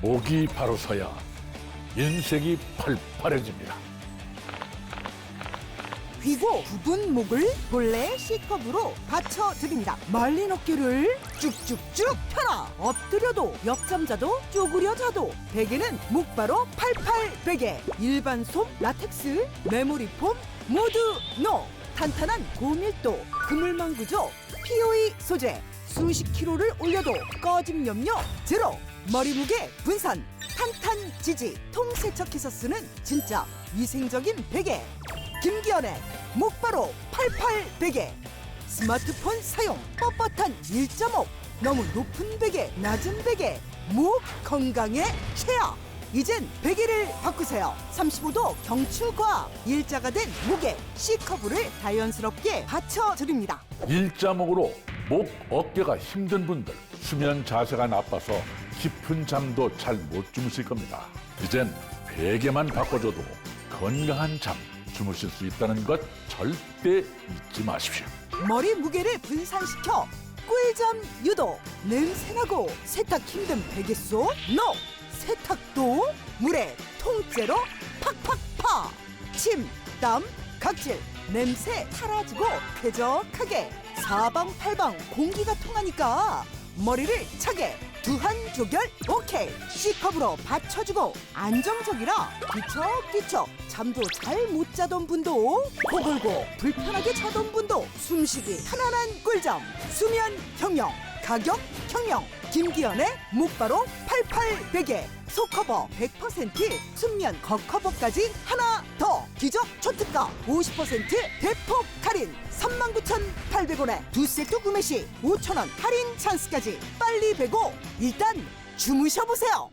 목이 바로 서야 인생이 팔팔해집니다. 휘고 굽은 목을 본래 C컵으로 받쳐드립니다. 말린 어깨를 쭉쭉쭉 펴라. 엎드려도 옆잠 자도 쪼그려 자도 베개는 목바로 88 베개. 일반 솜, 라텍스, 메모리 폼 모두 노. 탄탄한 고밀도 그물망 구조 POE 소재 수십 킬로를 올려도 꺼짐 염려 제로. 머리 무게 분산 탄탄 지지 통세척해서 쓰는 진짜 위생적인 베개. 김기현의 목바로 88 베개. 스마트폰 사용 뻣뻣한 1.5 너무 높은 베개 낮은 베개. 목 건강에 최악. 이젠 베개를 바꾸세요. 35도 경추과 일자가 된 목에 C커브를 자연스럽게 받쳐드립니다. 일자목으로 목, 어깨가 힘든 분들 수면 자세가 나빠서 깊은 잠도 잘 못 주무실 겁니다. 이젠 베개만 바꿔줘도 건강한 잠 주무실 수 있다는 것 절대 잊지 마십시오. 머리 무게를 분산시켜 꿀잠 유도. 냄새나고 세탁 힘든 베개 속 NO! 세탁도 물에 통째로 팍팍파. 침, 땀, 각질, 냄새 사라지고 쾌적하게 사방팔방 공기가 통하니까 머리를 차게 두한 조결 오케이. C컵으로 받쳐주고 안정적이라 뒤척뒤척 잠도 잘 못 자던 분도 코 골고 불편하게 자던 분도 숨쉬기 편안한 꿀잠. 수면 경영 가격 경영 김기현의 목바로 88 베개 속커버 100% 순면 겉커버까지 하나 더 기적 초특가 50% 대폭 할인 39,800원에 두 세트 구매 시 5,000원 할인 찬스까지 빨리 배고 일단 주무셔보세요